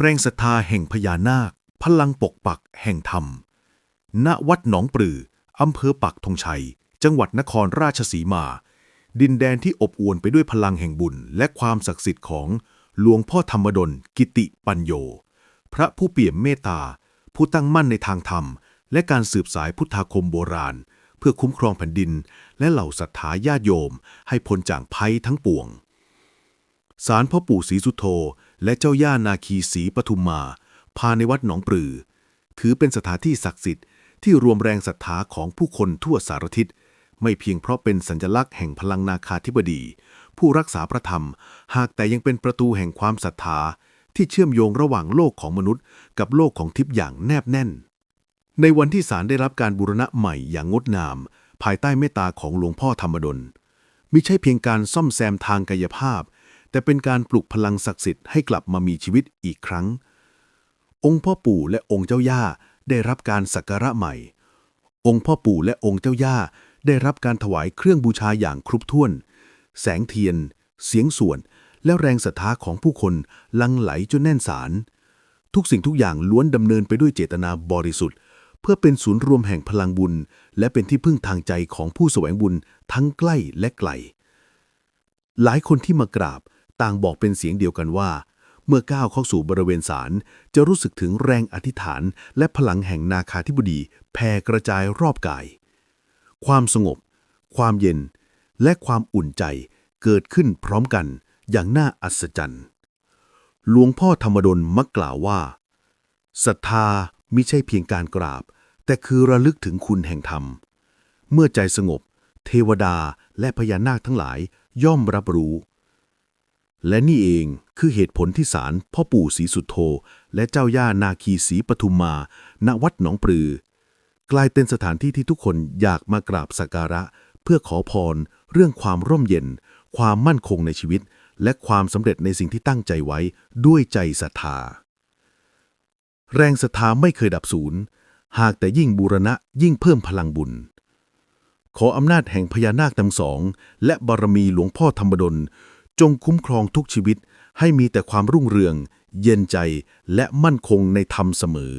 แรงศรัทธาแห่งพญานาค พลังปกปักแห่งธรรม ณ วัดหนองปลือ อำเภอปักธงชัย จังหวัดนครราชสีมา ดินแดนที่อบอวลไปด้วยพลังแห่งบุญ และความศักดิ์สิทธิ์ของหลวงพ่อธรรมดล กิติปัญโย พระผู้เปี่ยมเมตตา ผู้ตั้งมั่นในทางธรรม และการสืบสายพุทธาคมโบราณ เพื่อคุ้มครองแผ่นดิน และเหล่าศรัทธาญาติโยม ให้พ้นจากภัยทั้งปวง ศาลพ่อปู่ศรีสุโธและเจ้าย่านาคีศรีปทุมมา ภายในวัดหนองปลือ ถือเป็นสถานที่ศักดิ์สิทธิ์ที่รวมแรงศรัทธาของผู้คนทั่วสารทิศ ไม่เพียงเพราะเป็นสัญลักษณ์แห่งพลังนาคาธิบดี ผู้รักษาพระธรรม หากแต่ยังเป็นประตูแห่งความศรัทธาที่เชื่อมโยงระหว่างโลกของมนุษย์ กับโลกของทิพย์อย่างแนบแน่น ในวันที่ศาลได้รับการบูรณะใหม่อย่างงดงาม ภายใต้เมตตาของหลวงพ่อธรรมดลมิใช่เพียงการซ่อมแซมทางกายภาพ แต่เป็นการปลุกพลังศักดิ์สิทธิ์ให้กลับมามีชีวิตอีกครั้ง องค์พ่อปู่และองค์เจ้าย่าได้รับการสักการะใหม่ องค์พ่อปู่และองค์เจ้าย่าได้รับการถวายเครื่องบูชาอย่างครบถ้วน แสงเทียน เสียงส่วนและแรงศรัทธาของผู้คนลังไหลจนแน่นสาร ทุกสิ่งทุกอย่างล้วนดำเนินไปด้วยเจตนาบริสุทธิ์ เพื่อเป็นศูนย์รวมแห่งพลังบุญ และเป็นที่พึ่งทางใจของผู้แสวงบุญทั้งใกล้และไกล หลายคนที่มากราบ ต่างบอกเป็นเสียงเดียวกันว่า เมื่อก้าวเข้าสู่บริเวณศาลจะรู้สึกถึงแรงอธิษฐาน และพลังแห่งนาคาธิบดีแผ่กระจายรอบกาย ความสงบ ความเย็น และความอุ่นใจเกิดขึ้นพร้อมกันอย่างน่าอัศจรรย์ หลวงพ่อธรรมดลมักกล่าวว่าศรัทธามิใช่เพียงการกราบ แต่คือระลึกถึงคุณแห่งธรรม เมื่อใจสงบ เทวดาและพญานาคทั้งหลายย่อมรับรู้ และนี่เองคือเหตุผลที่ศาลพ่อปู่ศรีสุโธและเจ้าย่านาคีศรีปทุมมา ณวัดหนองปลือ กลายเป็นสถานที่ที่ทุกคนอยากมากราบสักการะ เพื่อขอพร เรื่องความร่มเย็น ความมั่นคงในชีวิต และความสำเร็จในสิ่งที่ตั้งใจไว้ด้วยใจศรัทธา แรงศรัทธาไม่เคยดับสูญหากแต่ยิ่งบูรณะยิ่งเพิ่มพลังบุญขออำนาจแห่งพญานาคทั้งสอง และบารมีหลวงพ่อธรรมดล จงคุ้มครองทุกชีวิตให้มีแต่ความรุ่งเรือง เย็นใจและมั่นคงในธรรมเสมอ